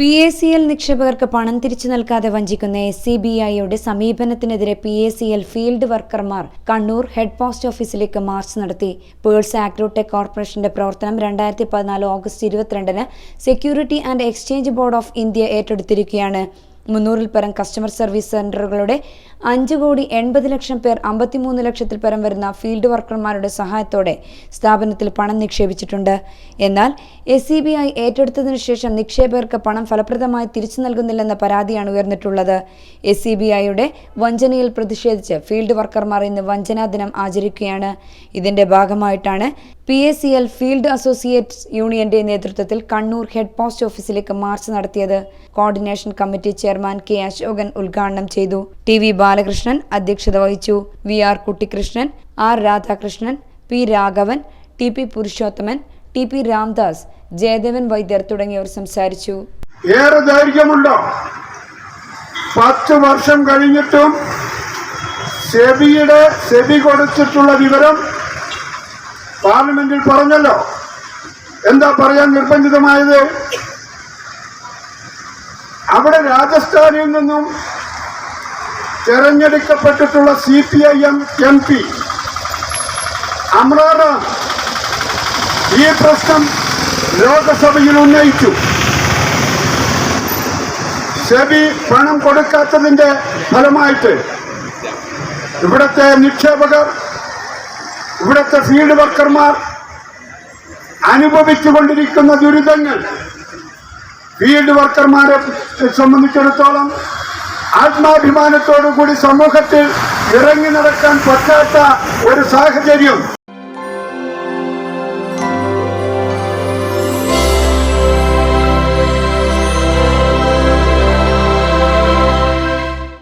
P A C L നിക്ഷേപകർക്ക് പണം തിരിച്ചു നൽകാതെ വഞ്ചിക്കുന്ന എസ് സി ബി ഐയുടെ സമീപനത്തിനെതിരെ P A C L field വർക്കർമാർ Kannur head post ഓഫീസിലേക്ക് മാർച്ച് നടത്തി. പേഴ്സ് ആഗ്രോടെക് കോർപ്പറേഷന്റെ പ്രവർത്തനം രണ്ടായിരത്തി പതിനാല് ഓഗസ്റ്റ് ഇരുപത്തിരണ്ടിന് security and exchange board of India ഏറ്റെടുത്തിരിക്കുകയാണ്. മുന്നൂറിൽ പരം കസ്റ്റമർ സർവീസ് സെന്ററുകളുടെ അഞ്ച് കോടി എൺപത് ലക്ഷം പേർ അമ്പത്തിമൂന്ന് ലക്ഷത്തിൽ പരം വരുന്ന ഫീൽഡ് വർക്കർമാരുടെ സഹായത്തോടെ സ്ഥാപനത്തിൽ പണം നിക്ഷേപിച്ചിട്ടുണ്ട്. എന്നാൽ എസ് സി ബി ഐ ഏറ്റെടുത്തതിനു ശേഷം നിക്ഷേപകർക്ക് പണം ഫലപ്രദമായി തിരിച്ചു നൽകുന്നില്ലെന്ന പരാതിയാണ് ഉയർന്നിട്ടുള്ളത്. എസ് സി ബി ഐയുടെ വഞ്ചനയിൽ പ്രതിഷേധിച്ച് ഫീൽഡ് വർക്കർമാർ ഇന്ന് വഞ്ചനാ ദിനം ആചരിക്കുകയാണ്. ഇതിന്റെ ഭാഗമായിട്ടാണ് P S C L field associates യൂണിയന്റെ നേതൃത്വത്തിൽ കണ്ണൂർ ഹെഡ് പോസ്റ്റ് ഓഫീസിലേക്ക് മാർച്ച് നടത്തിയത്. Coordination committee chairman K Ashokan ഉദ്ഘാടനം ചെയ്തു. ടി വി ബാലകൃഷ്ണൻ അധ്യക്ഷത വഹിച്ചു. V R Kuttikrishnan R Radhakrishnan P Raghavan T P Purushothaman T P Ramdas Jayadevan Vaidyar തുടങ്ങിയവർ സംസാരിച്ചു. ഏറെ ദൈർഘ്യമുണ്ടോ? പത്ത് വർഷം കഴിഞ്ഞിട്ടും സെബിയുടെ സെബി കൊടുത്തിട്ടുള്ള വിവരം പാർലമെന്റിൽ പറഞ്ഞല്ലോ. എന്താ പറയാൻ നിർബന്ധിതമായത്? അവിടെ രാജസ്ഥാനിൽ നിന്നും തെരഞ്ഞെടുക്കപ്പെട്ടിട്ടുള്ള C P I M M P Amraram ഈ പ്രശ്നം ലോകസഭയിൽ ഉന്നയിച്ചു. സെബി പണം കൊടുക്കാത്തതിന്റെ ഫലമായിട്ട് ഇവിടുത്തെ നിക്ഷേപകർ ഇവിടുത്തെ ഫീൽഡ് വർക്കർമാർ അനുഭവിച്ചുകൊണ്ടിരിക്കുന്ന ദുരിതങ്ങൾ ഫീൽഡ് വർക്കർമാരെ സംബന്ധിച്ചിടത്തോളം ആത്മാഭിമാനത്തോടു കൂടി സമൂഹത്തിൽ ഇറങ്ങി നടക്കാൻ പറ്റാത്ത ഒരു സാഹചര്യം.